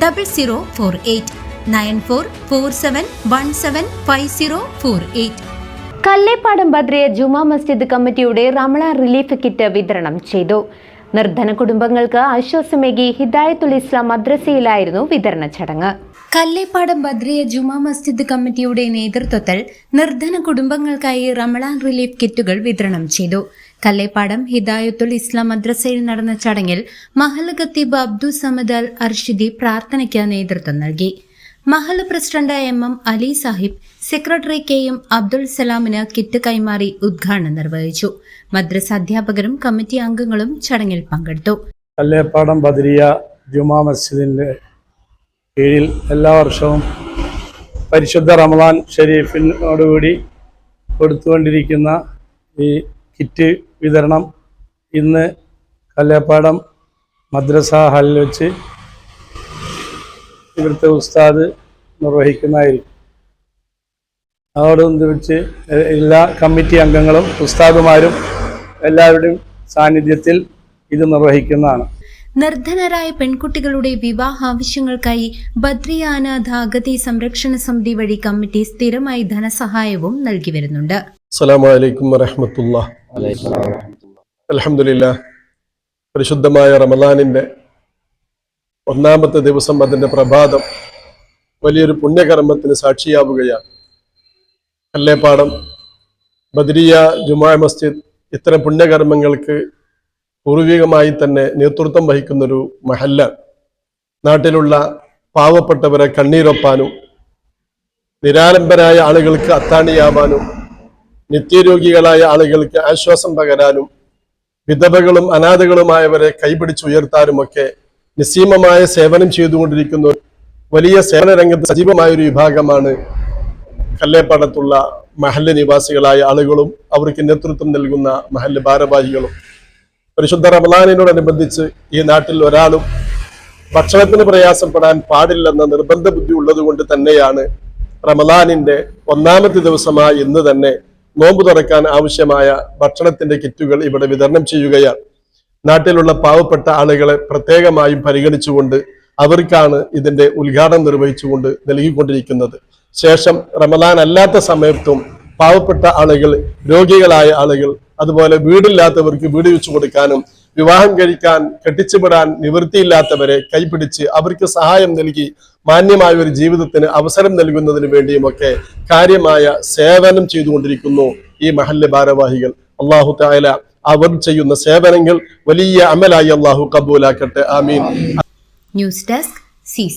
double zero four eight nine four four seven one seven five zero four eight Kallepadam Badriya Juma Masjid കമ്മിറ്റിയുടെ റമള relief kit വിതരണം ചെയ്തു. നിർധന കുടുംബങ്ങൾക്ക് ആശ്വാസമേകി ഹിദായത്തുൽ ഇസ്ലാം മദ്രസയിലായിരുന്നു വിതരണ ചടങ്ങ്. കല്ലേപ്പാടം ബദ്രിയ ജുമാ മസ്ജിദ് കമ്മിറ്റിയുടെ നേതൃത്വത്തിൽ നിർധന കുടുംബങ്ങൾക്കായി റമളാൻ റിലീഫ് കിറ്റുകൾ വിതരണം ചെയ്തു. കല്ലേപ്പാടം ഹിദായത്തുൽ ഇസ്ലാം മദ്രസയിൽ നടന്ന ചടങ്ങിൽ മഹൽ ഖത്തീബ് അബ്ദു സമദ് അൽ അർഷിദി പ്രാർത്ഥനയ്ക്ക് നേതൃത്വം നൽകി. Mahal president M M Ali Sahib secretary K M Abdul സലാമിന് kit കൈമാറി ഉദ്ഘാടനം നിർവഹിച്ചു. മദ്രസ അധ്യാപകരും കമ്മിറ്റി അംഗങ്ങളും ചടങ്ങിൽ പങ്കെടുത്തു. കല്ലേപ്പാടം ബദരിയ ജുമാ മസ്ജിദിന്റെ കീഴിൽ എല്ലാ വർഷവും പരിശുദ്ധ റമദാൻ ഷരീഫിനോടുകൂടി കൊടുത്തുകൊണ്ടിരിക്കുന്ന ഈ കിറ്റ് വിതരണം ഇന്ന് കല്ലേപ്പാടം മദ്രസ ഹാളിൽ വെച്ച് ഇവിടുത്തെ ഉസ്താദ് നിർവഹിക്കുന്നതായിരിക്കും. വെച്ച് എല്ലാ കമ്മിറ്റി അംഗങ്ങളും ഉസ്താദുമാരും എല്ലാവരുടെയും സാന്നിധ്യത്തിൽ ഇത് നിർവഹിക്കുന്നതാണ്. നിർധനരായ പെൺകുട്ടികളുടെ വിവാഹ ആവശ്യങ്ങൾക്കായി ബദ്രിയ അനാഥ അഗതി സംരക്ഷണ സമിതി വഴി കമ്മിറ്റി സ്ഥിരമായി ധനസഹായവും നൽകി വരുന്നുണ്ട്. പരിശുദ്ധമായ റമദാനിന്റെ ഒന്നാമത്തെ ദിവസം അതിന്റെ പ്രഭാതം വലിയൊരു പുണ്യകർമ്മത്തിന് സാക്ഷിയാവുകയാണ്. കല്ലേപ്പാടം ബദ്രിയ ജുമാ മസ്ജിദ് ഇത്തരം പുണ്യകർമ്മങ്ങൾക്ക് പൂർവികമായി തന്നെ നേതൃത്വം വഹിക്കുന്നൊരു മഹല്ല. നാട്ടിലുള്ള പാവപ്പെട്ടവരെ കണ്ണീരൊപ്പാനും നിരാലംബരായ ആളുകൾക്ക് അത്താണിയാവാനും നിത്യരോഗികളായ ആളുകൾക്ക് ആശ്വാസം പകരാനും വിധവകളും അനാഥകളുമായവരെ കൈപിടിച്ചുയർത്താനുമൊക്കെ നിസ്സീമമായ സേവനം ചെയ്തുകൊണ്ടിരിക്കുന്ന വലിയ സേവന രംഗത്ത് സജീവമായ ഒരു വിഭാഗമാണ് കല്ലേപ്പാടത്തുള്ള മഹല്ല് നിവാസികളായ ആളുകളും അവർക്ക് നേതൃത്വം നൽകുന്ന മഹല്ല് ഭാരവാഹികളും. പരിശുദ്ധ റമദാനിനോടനുബന്ധിച്ച് ഈ നാട്ടിൽ ഒരാളും ഭക്ഷണത്തിന് പ്രയാസപ്പെടാൻ പാടില്ലെന്ന നിർബന്ധ ബുദ്ധി ഉള്ളതുകൊണ്ട് തന്നെയാണ് റമദാനിന്റെ ഒന്നാമത്തെ ദിവസമായ ഇന്ന് തന്നെ നോമ്പ് തുറക്കാൻ ആവശ്യമായ ഭക്ഷണത്തിന്റെ കിറ്റുകൾ ഇവിടെ വിതരണം ചെയ്യുകയാണ്. നാട്ടിലുള്ള പാവപ്പെട്ട ആളുകളെ പ്രത്യേകമായും പരിഗണിച്ചുകൊണ്ട് അവർക്കാണ് ഇതിന്റെ ഉദ്ഘാടനം നിർവഹിച്ചുകൊണ്ട് നൽകിക്കൊണ്ടിരിക്കുന്നത്. ശേഷം റമദാൻ അല്ലാത്ത സമയത്തും പാവപ്പെട്ട ആളുകൾ രോഗികളായ ആളുകൾ അതുപോലെ വീടില്ലാത്തവർക്ക് വീട് വെച്ചു കൊടുക്കാനും വിവാഹം കഴിക്കാൻ കെട്ടിച്ചുവിടാൻ നിവൃത്തിയില്ലാത്തവരെ കൈപിടിച്ച് അവർക്ക് സഹായം നൽകി മാന്യമായ ഒരു ജീവിതത്തിന് അവസരം നൽകുന്നതിന് വേണ്ടിയുമൊക്കെ കാര്യമായ സേവനം ചെയ്തുകൊണ്ടിരിക്കുന്നു ഈ മഹല്ല് ഭാരവാഹികൾ. അള്ളാഹു തായാല അവർ ചെയ്യുന്ന സേവനങ്ങൾ വലിയ അമലായി അള്ളാഹു കബൂലാക്കട്ടെ. ആമീൻ. News desk C